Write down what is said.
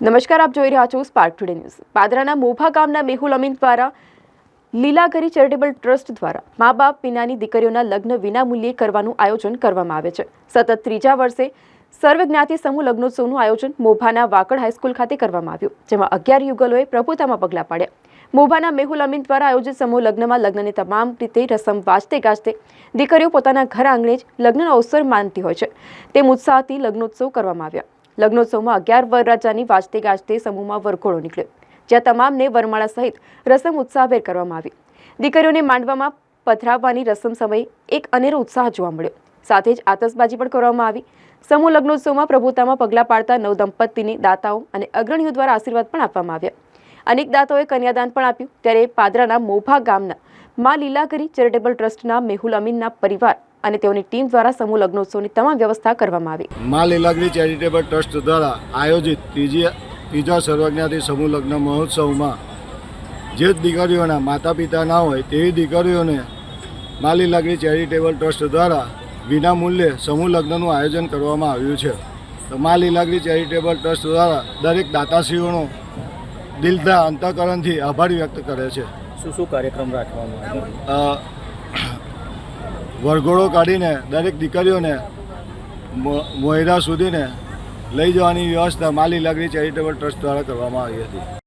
નમસ્કાર, આપ જોઈ રહ્યા છો સ્પાર્ક ટુડે ન્યૂઝ પાદરાના મોભા ગામના મેહુલ અમીન દ્વારા, લીલાગરી ચેરિટેબલ ટ્રસ્ટ દ્વારા મા બાપ વિનાની દીકરીઓના લગ્ન વિનામૂલ્યે કરવાનું આયોજન કરવામાં આવે છે. સતત ત્રીજા વર્ષે સર્વજ્ઞાતિ સમૂહ લગ્નોત્સવનું આયોજન મોભાના વાકડ હાઈસ્કૂલ ખાતે કરવામાં આવ્યું, જેમાં અગિયાર યુગલોએ પ્રભુતામાં પગલાં પાડ્યા. મોભાના મેહુલ અમીન દ્વારા આયોજિત સમૂહ લગ્નમાં લગ્નની તમામ રીતે રસમ વાજતે ગાજતે દીકરીઓ પોતાના ઘર આંગણે જ લગ્નનો અવસર માનતી હોય છે. તેમ ઉત્સાહથી લગ્નોત્સવ કરવામાં આવ્યા. લગ્નોત્સવમાં અગિયાર વરરાજાની વાજતે ગાજતે સમૂહમાં વરઘોડો નીકળ્યો, જ્યાં તમામને વરમાળા સહિત રસમ ઉત્સાહભેર કરવામાં આવી. દીકરીઓને માંડવામાં પથરાવવાની રસમ સમયે એક અનેરો ઉત્સાહ જોવા મળ્યો. સાથે જ આતશબાજી પણ કરવામાં આવી. સમૂહ લગ્નોત્સવમાં પ્રભુતામાં પગલાં પાડતા નવ દંપતીને દાતાઓ અને અગ્રણીઓ દ્વારા આશીર્વાદ પણ આપવામાં આવ્યા. અનેક દાતાઓએ કન્યાદાન પણ આપ્યું. ત્યારે પાદરાના મોભા ગામના મા લીલાગરી ચેરિટેબલ ટ્રસ્ટના મેહુલ અમીનના પરિવાર અને તેઓની ટીમ દ્વારા સમૂહ લગ્નોત્સવની તમામ વ્યવસ્થા કરવામાં આવી. મા લીલાગરી ચેરિટેબલ ટ્રસ્ટ દ્વારા આયોજિત ત્રીજી ત્રીજા સર્વજ્ઞાથી સમૂહ લગ્ન મહોત્સવમાં જે દીકરીઓના માતા પિતા ના હોય તેવી દીકરીઓને મા લીલાગરી ચેરિટેબલ ટ્રસ્ટ દ્વારા વિનામૂલ્યે સમૂહ લગ્નનું આયોજન કરવામાં આવ્યું છે. તો મા લીલાગરી ચેરિટેબલ ટ્રસ્ટ દ્વારા દરેક દાતાશ્રીઓનો દિલના અંતઃકરણથી આભાર વ્યક્ત કરે છે. શું શું કાર્યક્રમ રાખવામાં આવ્યો? અ, વરઘોડો કાઢીને દરેક દીકરીઓને મોયરા સુધીને લઈ જવાની વ્યવસ્થા માલી લાગણી ચેરિટેબલ ટ્રસ્ટ દ્વારા કરવામાં આવી હતી.